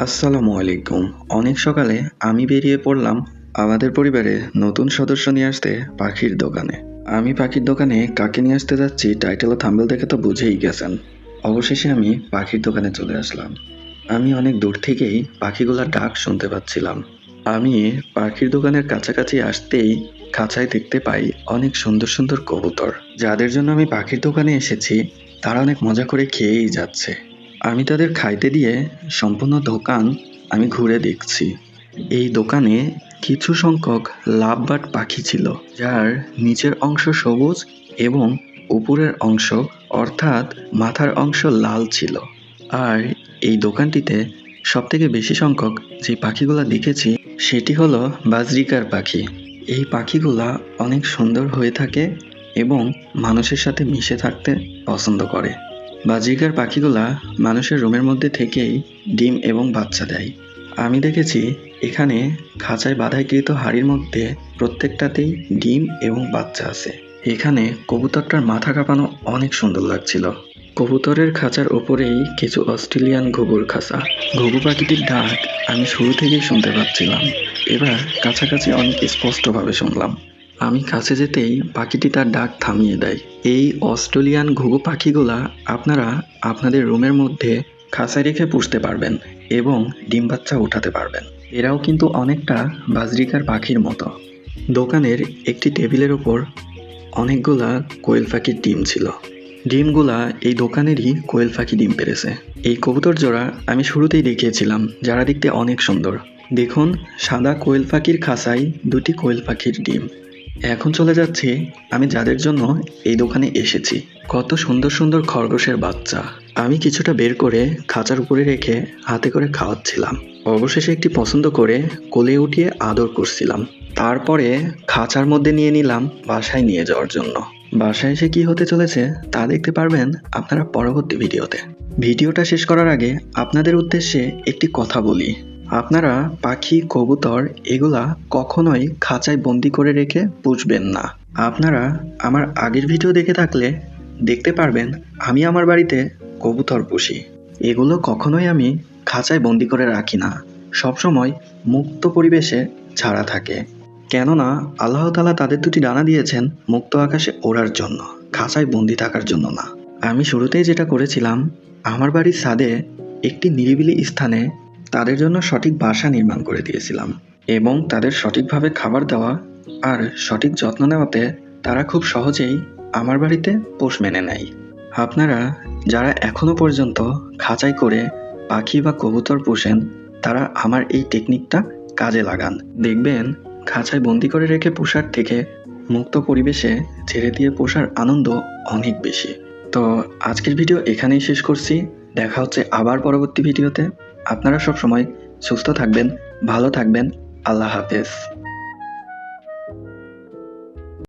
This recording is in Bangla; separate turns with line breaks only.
আসসালামু আলাইকুম। অনেক সকালে আমি বেরিয়ে পড়লাম আমাদের পরিবারে নতুন সদস্য নিয়ে আসতে পাখির দোকানে। আমি পাখির দোকানে কাকে নিয়ে আসতে যাচ্ছি টাইটেল ও থাম্বেল দেখে তো বুঝেই গেছেন। অবশেষে আমি পাখির দোকানে চলে আসলাম। আমি অনেক দূর থেকেই পাখিগুলার ডাক শুনতে পাচ্ছিলাম। আমি পাখির দোকানের কাছাকাছি আসতেই খাঁচায় দেখতে পাই অনেক সুন্দর সুন্দর কবুতর। যাদের জন্য আমি পাখির দোকানে এসেছি, তারা অনেক মজা করে খেয়েই যাচ্ছে। আমি তাদের খাইতে দিয়ে সম্পূর্ণ দোকান আমি ঘুরে দেখছি। এই দোকানে কিছু সংখ্যক লাভবাট পাখি ছিল, যার নিচের অংশ সবুজ এবং উপরের অংশ অর্থাৎ মাথার অংশ লাল ছিল। আর এই দোকানটিতে সবথেকে বেশি সংখ্যক যে পাখিগুলো দেখেছি, সেটি হলো বাজরিকার পাখি। এই পাখিগুলা অনেক সুন্দর হয়ে থাকে এবং মানুষের সাথে মিশে থাকতে পছন্দ করে। বাজিকার পাখিগুলা মানুষের রুমের মধ্যে থেকেই ডিম এবং বাচ্চা দেয়। আমি দেখেছি এখানে খাঁচায় বাধাইকৃত হাড়ির মধ্যে প্রত্যেকটাতেই ডিম এবং বাচ্চা আছে। এখানে কবুতরটার মাথা কাঁপানো অনেক সুন্দর লাগছিল। কবুতরের খাঁচার ওপরেই কিছু অস্ট্রেলিয়ান ঘুঘুর খাঁচা। ঘুঘু পাখিটির ডাক আমি শুরু থেকেই শুনতে পাচ্ছিলাম। এবার কাছাকাছি অনেক স্পষ্টভাবে শুনলাম। আমি কাছে যেতেই পাখিটি তার ডাক থামিয়ে দেয়। এই অস্ট্রেলিয়ান ঘুঘু পাখিগুলা আপনারা আপনাদের রুমের মধ্যে খাঁচায় রেখে পুষতে পারবেন এবং ডিম বাচ্চা উঠাতে পারবেন। এরাও কিন্তু অনেকটা বাজরিকার পাখির মতো। দোকানের একটি টেবিলের ওপর অনেকগুলা কোয়েল পাখির ডিম ছিল। ডিমগুলা এই দোকানেরই কোয়েল পাখি ডিম পেরেছে। এই কবুতর জোড়া আমি শুরুতেই দেখিয়েছিলাম, যারা দেখতে অনেক সুন্দর। দেখুন, সাদা কোয়েল পাখির খাঁচায় দুটি কোয়েল পাখির ডিম। এখন চলে যাচ্ছি, আমি যাদের জন্য এই দোকানে এসেছি। কত সুন্দর সুন্দর খরগোশের বাচ্চা। আমি কিছুটা বের করে খাঁচার উপরে রেখে হাতে করে খাওয়াচ্ছিলাম। অবশেষে একটি পছন্দ করে কোলে উঠিয়ে আদর করছিলাম। তারপরে খাঁচার মধ্যে নিয়ে নিলাম বাসায় নিয়ে যাওয়ার জন্য। বাসায় এসে কি হতে চলেছে তা দেখতে পারবেন আপনারা পরবর্তী ভিডিওতে। ভিডিওটা শেষ করার আগে আপনাদের উদ্দেশ্যে একটি কথা বলি। আপনারা পাখি, কবুতর এগুলা কখনোই খাঁচায় বন্দি করে রেখে পুষবেন না। আপনারা আমার আগের ভিডিও দেখে থাকলে দেখতে পারবেন, আমি আমার বাড়িতে কবুতর পুষি। এগুলো কখনোই আমি খাঁচায় বন্দি করে রাখি না। সবসময় মুক্ত পরিবেশে ছাড়া থাকে। কেননা আল্লাহ তালা তাদের দুটি ডানা দিয়েছেন মুক্ত আকাশে ওড়ার জন্য, খাঁচায় বন্দি থাকার জন্য না। আমি শুরুতেই যেটা করেছিলাম, আমার বাড়ির ছাদে একটি নিরিবিলি স্থানে তাদের জন্য সঠিক বাসা নির্মাণ করে দিয়েছিলাম এবং তাদের সঠিকভাবে খাবার দেওয়া আর সঠিক যত্ন নেওয়াতে তারা খুব সহজেই আমার বাড়িতে পোষ মেনে নেয়। আপনারা যারা এখনও পর্যন্ত খাঁচাই করে পাখি বা কবুতর পোষেন, তারা আমার এই টেকনিকটা কাজে লাগান। দেখবেন, খাঁচায় বন্দি করে রেখে পোষার থেকে মুক্ত পরিবেশে ছেড়ে দিয়ে পোষার আনন্দ অনেক বেশি। তো আজকের ভিডিও এখানেই শেষ করছি। দেখা হচ্ছে আবার পরবর্তী ভিডিওতে। আপনারা সব সময় সুস্থ থাকবেন ভালো থাকবেন। আল্লাহ হাফেজ।